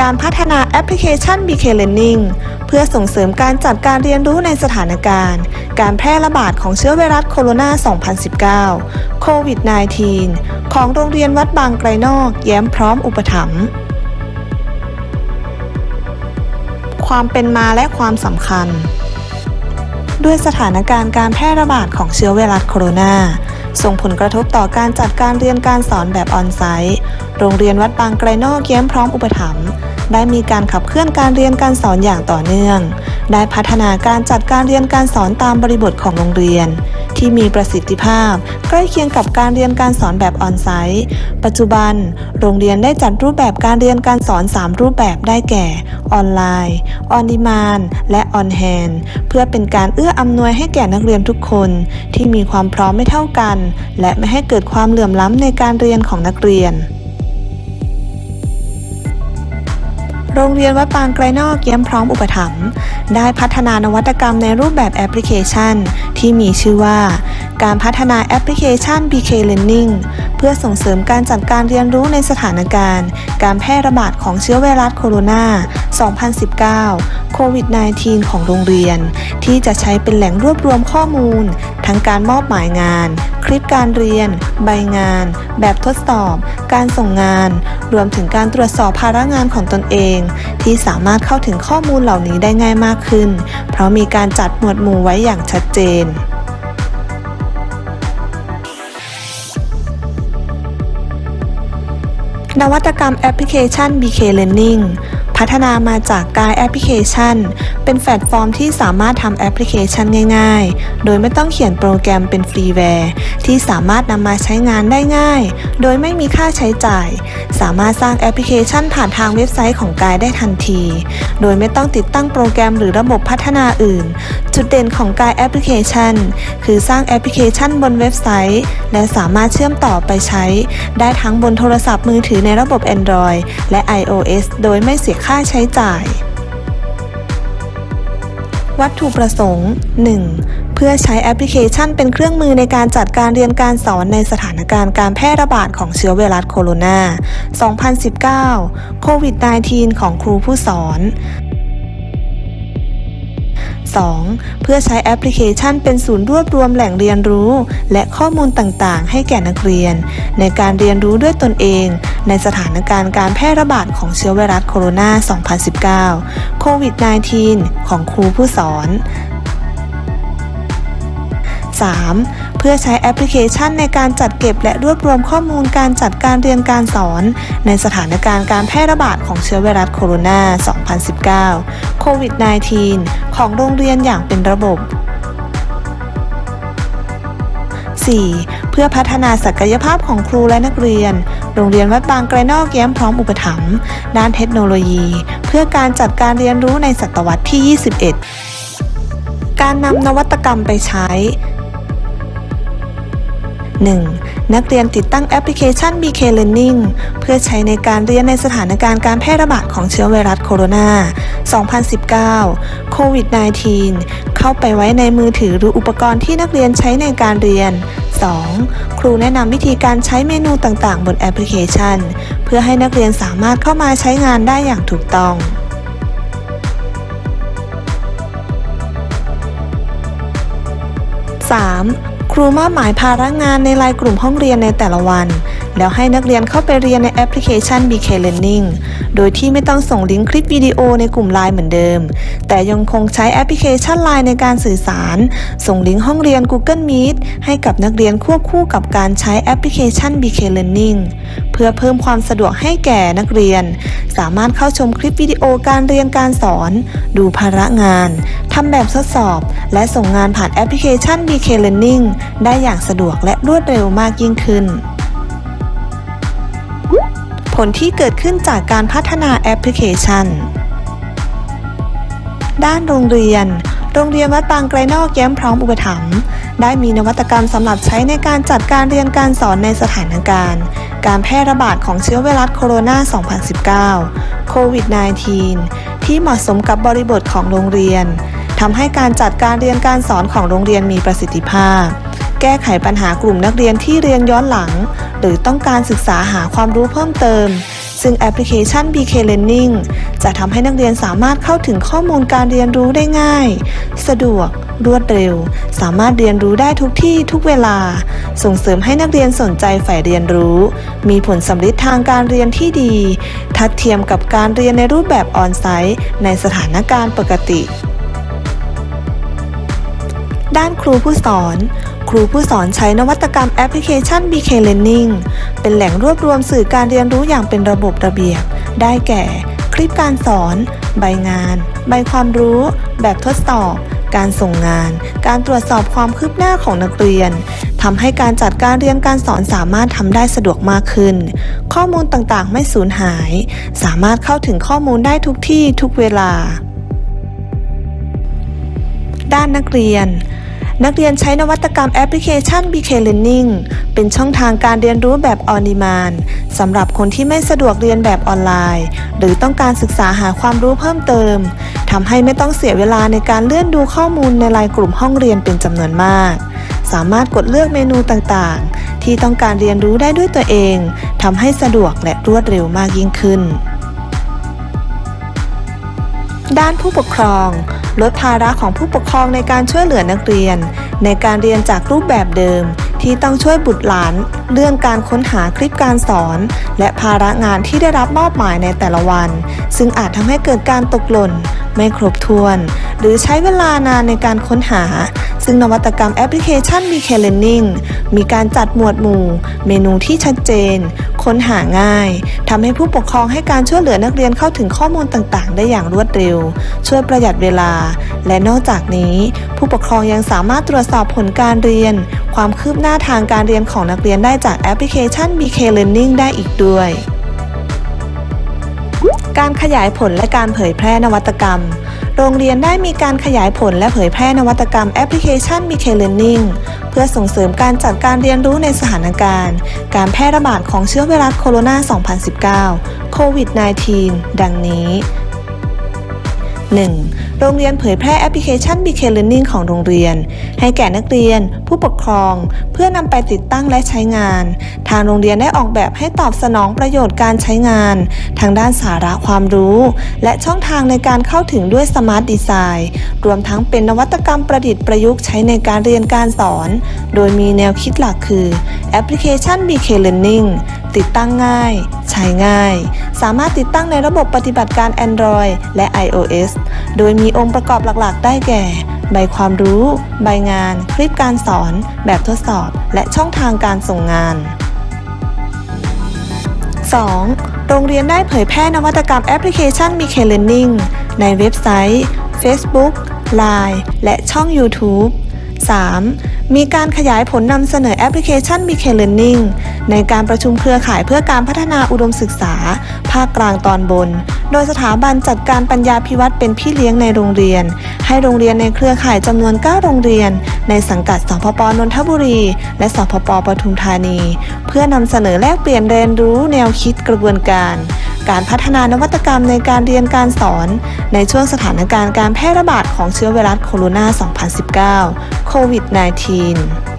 การพัฒนาแอปพลิเคชัน BK Learning เพื่อส่งเสริมการจัดการเรียนรู้ในสถานการณ์ การแพร่ระบาดของเชื้อไวรัสโคโรนา 2019 โควิด -19 ของโรงเรียนวัดบางไกลนอก แย้มพร้อมอุปถัมภ์ความเป็นมาและความสำคัญ ด้วยสถานการณ์การแพร่ระบาดของเชื้อไวรัสโคโรนาส่งผลกระทบต่อการจัดการเรียนการสอนแบบออนไซต์ โรงเรียนวัดบางไกลนอกแย้มพร้อมอุปถัมภ์ได้มีการขับเคลื่อนการเรียนการสอนอย่างต่อเนื่อง ได้พัฒนาการจัดการเรียนการสอนตามบริบทของโรงเรียน ที่มีประสิทธิภาพ ใกล้เคียงกับการเรียนการสอนแบบออนไซต์ ปัจจุบัน โรงเรียนได้จัดรูปแบบการเรียนการสอน 3 รูปแบบได้แก่ ออนไลน์ ออนดีมานและออนแฮนเพื่อเป็นการเอื้ออำนวยให้แก่นักเรียนทุกคน ที่มีความพร้อมไม่เท่ากัน และไม่ให้เกิดความเหลื่อมล้ำในการเรียนของนักเรียน โรงเรียนวัดปางไกลนอกเยี่ยมพร้อมอุปถัมภ์ได้พัฒนานวัตกรรมในรูปแบบแอปพลิเคชัน ที่มีชื่อว่า การพัฒนาแอปพลิเคชัน BK Learning เพื่อส่งเสริมการจัดการเรียนรู้ในสถานการณ์ การแพร่ระบาดของเชื้อไวรัสโคโรนา 2019 โควิด -19 ของโรงเรียน ที่จะใช้เป็นแหล่งรวบรวมข้อมูล ทั้งการมอบหมายงาน คลิปการเรียน ใบงาน แบบทดสอบ การส่งงาน รวมถึงการตรวจสอบภาระงานของตนเอง ที่สามารถเข้าถึงข้อมูลเหล่านี้ได้ง่ายมากขึ้น เพราะมีการจัดหมวดหมู่ไว้อย่างชัดเจน นวัตกรรมแอปพลิเคชัน BK Learning พัฒนามาจากกายแอปพลิเคชัน เป็นแพลตฟอร์มที่สามารถทำแอปพลิเคชันง่าย ๆ โดยไม่ต้องเขียนโปรแกรมเป็นฟรีแวร์ ที่สามารถนำมาใช้งานได้ง่าย โดยไม่มีค่าใช้จ่าย สามารถสร้างแอปพลิเคชันผ่านทางเว็บไซต์ของกายได้ทันที โดยไม่ต้องติดตั้งโปรแกรมหรือระบบพัฒนาอื่น จุดเด่นของกายแอปพลิเคชัน คือสร้างแอปพลิเคชันบนเว็บไซต์ และสามารถเชื่อมต่อไปใช้ ได้ทั้งบนโทรศัพท์มือถือในระบบ Android และ iOS โดยไม่เสียค่าใช้จ่าย วัตถุประสงค์ 1. เพื่อใช้แอปพลิเคชันเป็นเครื่องมือในการจัดการเรียนการสอนในสถานการณ์การแพร่ระบาดของเชื้อไวรัสโคโรนา 2019 โควิด -19 ของครูผู้สอน 2. เพื่อใช้แอปพลิเคชันเป็นศูนย์รวบรวมแหล่งเรียนรู้ และข้อมูลต่างๆ ให้แก่นักเรียน ในการเรียนรู้ด้วยตนเอง ในสถานการณ์การแพร่ระบาดของเชื้อไวรัสโคโรนา 2019 โควิด -19 ของครูผู้สอน 3. เพื่อใช้แอปพลิเคชันในการจัดเก็บและรวบรวมข้อมูลการจัดการเรียนการสอน ในสถานการณ์การแพร่ระบาดของเชื้อไวรัสโคโรนา 2019 โควิด -19 ของโรงเรียนอย่างเป็นระบบ 4. เพื่อพัฒนาศักยภาพของครูและนักเรียน โรงเรียนวัดบางไกลนอกแย้มพร้อมอุปถัมภ์ด้านเทคโนโลยี เพื่อการจัดการเรียนรู้ในศตวรรษที่ 21 การนำนวัตกรรมไปใช้ 1. นักเรียนติดตั้งแอปพลิเคชัน BK Learning เพื่อใช้ในการเรียนในสถานการณ์การแพร่ระบาดของเชื้อไวรัสโคโรนา 2019 โควิด -19 เข้าไปไว้ในมือถือหรืออุปกรณ์ที่นักเรียนใช้ในการเรียน 2. ครูแนะนำวิธีการใช้เมนูต่างๆ บนแอปพลิเคชัน เพื่อให้นักเรียนสามารถเข้ามาใช้งานได้อย่างถูกต้อง 3. ครูมอบหมายภาระงานในรายกลุ่มห้องเรียนในแต่ละวัน แล้วให้นักเรียนเข้าไปเรียนในแอปพลิเคชัน BK Learning โดยที่ไม่ต้องส่งลิงก์คลิปวิดีโอในกลุ่มไลน์เหมือนเดิม แต่ยังคงใช้แอปพลิเคชันไลน์ในการสื่อสาร ส่งลิงก์ห้องเรียน Google Meet ให้กับนักเรียนควบคู่กับการใช้แอปพลิเคชัน BK Learning เพื่อเพิ่มความสะดวกให้แก่นักเรียน สามารถเข้าชมคลิปวิดีโอการเรียนการสอน ดูภาระงานทำแบบทดสอบ และส่งงานผ่านแอปพลิเคชัน BK Learning ได้อย่างสะดวกและรวดเร็วมากยิ่งขึ้น ผลที่เกิดขึ้นจากการพัฒนาแอปพลิเคชัน ด้านโรงเรียน โรงเรียนวัดบางไกลนอกแย้มพร้อมอุปถัมภ์ได้มีนวัตกรรมสำหรับใช้ในการจัดการเรียนการสอนในสถานการณ์ การแพร่ระบาดของเชื้อไวรัสโคโรนา 2019 โควิด -19 ที่เหมาะสมกับบริบทของโรงเรียนทำให้การจัดการเรียนการสอนของโรงเรียนมีประสิทธิภาพ แก้ไขปัญหากลุ่มนักเรียนที่เรียนย้อนหลัง หรือต้องการศึกษาหาความรู้เพิ่มเติม ซึ่งแอปพลิเคชัน BK Learning จะทำให้นักเรียนสามารถเข้าถึงข้อมูลการเรียนรู้ได้ง่าย สะดวก รวดเร็ว สามารถเรียนรู้ได้ทุกที่ทุกเวลา ส่งเสริมให้นักเรียนสนใจใฝ่เรียนรู้ มีผลสำลิดทางการเรียนที่ดี ทัดเทียมกับการเรียนในรูปแบบออนไซต์ในสถานการณ์ปกติ ด้านครูผู้สอน รูผู้สอนใช้นวัตกรรมแอปพลิเคชัน BK Learning เป็นแหล่งรวบรวมสื่อการเรียนรู้อย่างเป็นระบบระเบียบ ได้แก่ คลิปการสอน ใบงาน ใบความรู้ แบบทดสอบ การส่งงาน การตรวจสอบความคืบหน้าของนักเรียนทำให้การจัดการเรียนการสอนสามารถทำได้สะดวกมากขึ้น ข้อมูลต่างๆ ไม่สูญหาย สามารถเข้าถึงข้อมูลได้ทุกที่ทุกเวลา ด้านนักเรียน นักเรียนใช้นวัตกรรมแอปพลิเคชัน BK Learning เป็นช่องทางการเรียนรู้แบบ On Demand สำหรับคนที่ไม่สะดวกเรียนแบบออนไลน์ หรือต้องการศึกษาหาความรู้เพิ่มเติมทำให้ไม่ต้องเสียเวลาในการเลื่อนดูข้อมูลในไลน์กลุ่มห้องเรียนเป็นจำนวนมาก สามารถกดเลือกเมนูต่างๆ ที่ต้องการเรียนรู้ได้ด้วยตัวเองทำให้สะดวกและรวดเร็วมากยิ่งขึ้น ด้านผู้ปกครอง ลดภาระของผู้ปกครองในการช่วยเหลือนักเรียน ในการเรียนจากรูปแบบเดิม ที่ต้องช่วยบุตรหลาน เรื่องการค้นหาคลิปการสอน และภาระงานที่ได้รับมอบหมายในแต่ละวัน ซึ่งอาจทำให้เกิดการตกหล่น ไม่ครบถ้วน หรือใช้เวลานานในการค้นหา ซึ่งนวัตกรรมแอปพลิเคชัน BK Learning มีการจัดหมวดหมู่ เมนูที่ชัดเจน ค้นหาง่ายทำให้ผู้ปกครองให้การช่วยเหลือนักเรียนเข้าถึงข้อมูลต่างๆ ได้อย่างรวดเร็ว ช่วยประหยัดเวลา และนอกจากนี้ ผู้ปกครองยังสามารถตรวจสอบผลการเรียน ความคืบหน้าทางการเรียนของนักเรียนได้จากแอปพลิเคชัน BK Learning ได้อีกด้วยการขยายผลและการเผยแพร่นวัตกรรม โรงเรียนได้มีการขยายผลและเผยแพร่นวัตกรรมแอปพลิเคชัน BK Learning เพื่อส่งเสริมการจัดการเรียนรู้ในสถานการณ์ การแพร่ระบาดของเชื้อไวรัสโคโรนา 2019 โควิด -19 ดังนี้ 1. โรงเรียนเผยแพร่แอปพลิเคชัน BK Learning ของโรงเรียน ให้แก่นักเรียน ผู้ปกครอง เพื่อนำไปติดตั้งและใช้งาน ทางโรงเรียนได้ออกแบบให้ตอบสนองประโยชน์การใช้งาน ทางด้านสาระความรู้ และช่องทางในการเข้าถึงด้วยสมาร์ทดีไซน์รวมทั้งเป็นนวัตกรรมประดิษฐ์ประยุกต์ใช้ในการเรียนการสอน โดยมีแนวคิดหลักคือแอปพลิเคชัน BK Learning ติดตั้งง่าย ใช้ง่าย สามารถติดตั้งในระบบปฏิบัติการ Android และ iOS โดยมีองค์ประกอบหลักๆ ได้แก่ ใบความรู้ ใบงาน คลิปการสอน แบบทดสอบ และช่องทางการส่งงาน 2. โรงเรียนได้เผยแพร่นวัตกรรมแอปพลิเคชัน BK Learning ในเว็บไซต์ Facebook Line และช่อง YouTube 3. มีการขยายผลนำเสนอแอปพลิเคชัน BK Learning ในการประชุมเครือข่ายเพื่อการพัฒนาอุดมศึกษา ภาคกลางตอนบน โดยสถาบันจัดการปัญญาพิวัตรเป็นพี่เลี้ยงในโรงเรียน ให้โรงเรียนในเครือข่ายจำนวน 9 โรงเรียน ในสังกัดสพปนนทบุรี และสพปปทุมธานี เพื่อนำเสนอแลกเปลี่ยนเรียนรู้แนวคิดกระบวนการการพัฒนานวัตกรรมในการเรียนการสอน ในช่วงสถานการณ์การแพร่ระบาดของเชื้อไวรัสโคโรนา 2019 โควิด -19